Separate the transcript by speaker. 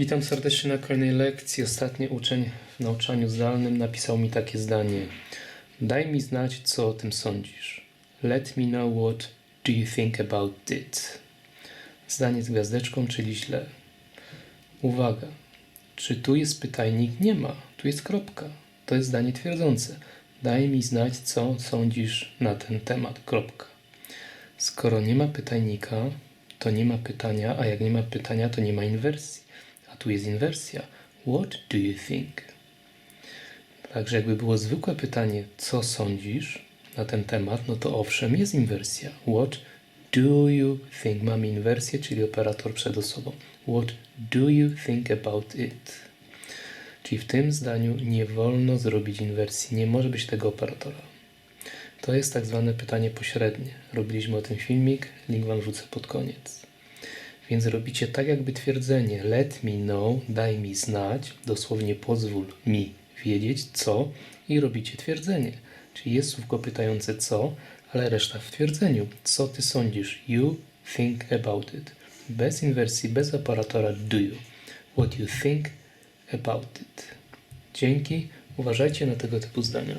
Speaker 1: Witam serdecznie na kolejnej lekcji. Ostatni uczeń w nauczaniu zdalnym napisał mi takie zdanie. Daj mi znać, co o tym sądzisz. Let me know what do you think about it. Zdanie z gwiazdeczką, czyli źle. Uwaga. Czy tu jest pytajnik? Nie ma. Tu jest kropka. To jest zdanie twierdzące. Daj mi znać, co sądzisz na ten temat. Kropka. Skoro nie ma pytajnika, to nie ma pytania, a jak nie ma pytania, to nie ma inwersji. Tu jest inwersja. What do you think? Także jakby było zwykłe pytanie, co sądzisz na ten temat, no to owszem, jest inwersja. What do you think? Mamy inwersję, czyli operator przed osobą. What do you think about it? Czyli w tym zdaniu nie wolno zrobić inwersji. Nie może być tego operatora. To jest tak zwane pytanie pośrednie. Robiliśmy o tym filmik, link Wam wrzucę pod koniec. Więc robicie tak jakby twierdzenie let me know, daj mi znać, dosłownie pozwól mi wiedzieć co i robicie twierdzenie. Czyli jest słówko pytające co, ale reszta w twierdzeniu. Co ty sądzisz? You think about it. Bez inwersji, bez operatora do you. What you think about it. Dzięki. Uważajcie na tego typu zdania.